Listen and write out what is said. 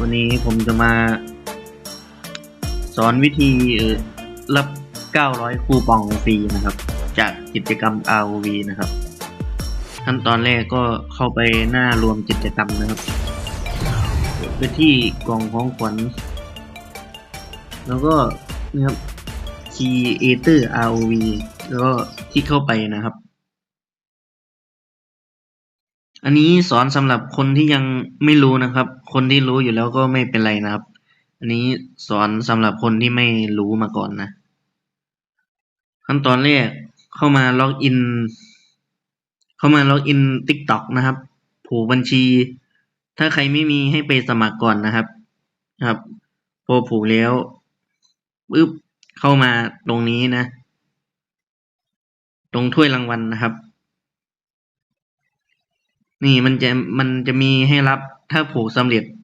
วันนี้ผมจะมา สอนวิธีรับ 900 คูปองฟรีนะครับ จากกิจกรรม ROV นะครับ ขั้นตอนแรกก็เข้าไปหน้ารวมกิจกรรมนะครับไปที่กล่องของขวัญแล้วก็นะครับ Creator ROV แล้วก็ที่เข้าไปนะครับ อันนี้สอนสำหรับคนที่ยังไม่รู้นะครับ คนที่รู้อยู่แล้วก็ไม่เป็นไรนะครับ อันนี้สอนสำหรับคนที่ไม่รู้มาก่อนนะ ขั้นตอนแรกเข้ามาล็อกอิน เข้ามาล็อกอิน TikTok นะครับ ผูกบัญชี ถ้าใครไม่มีให้ไปสมัครก่อนนะครับครับพอผูกแล้วปึ๊บเข้ามาตรงนี้นะ ตรงถ้วยรางวัลนะครับ นี่มันจะมันจะมีให้รับถ้าผูกสำเร็จ